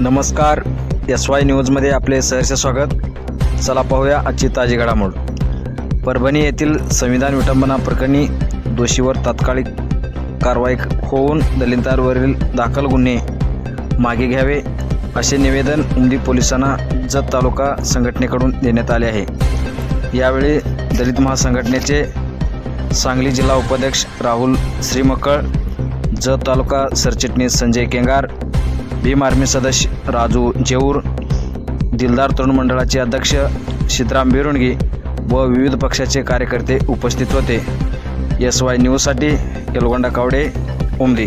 नमस्कार. S Y न्यूजमध्ये आपले सहर्ष स्वागत. चला पाहूया आजची ताजी घडामोड. परभणी येथील संविधान विटंबना प्रकरणी दोषीवर तात्कालिक कारवाई होऊन दलितांवरील दाखल गुन्हे मागे घ्यावे असे निवेदन उमदी पोलिसांना जत तालुका संघटनेकडून देण्यात आले आहे. यावेळी दलित महासंघटनेचे सांगली जिल्हा उपाध्यक्ष राहुल श्रीमकळ जत तालुका सरचिटणीस संजय केंगार भीम आर्मी सदस्य राजू जेऊर दिलदार तरुण मंडळाचे अध्यक्ष सीताराम बिरुणगी व विविध पक्षाचे कार्यकर्ते उपस्थित होते. एस वाय न्यूजसाठी यलगोंडा कावडे उमदी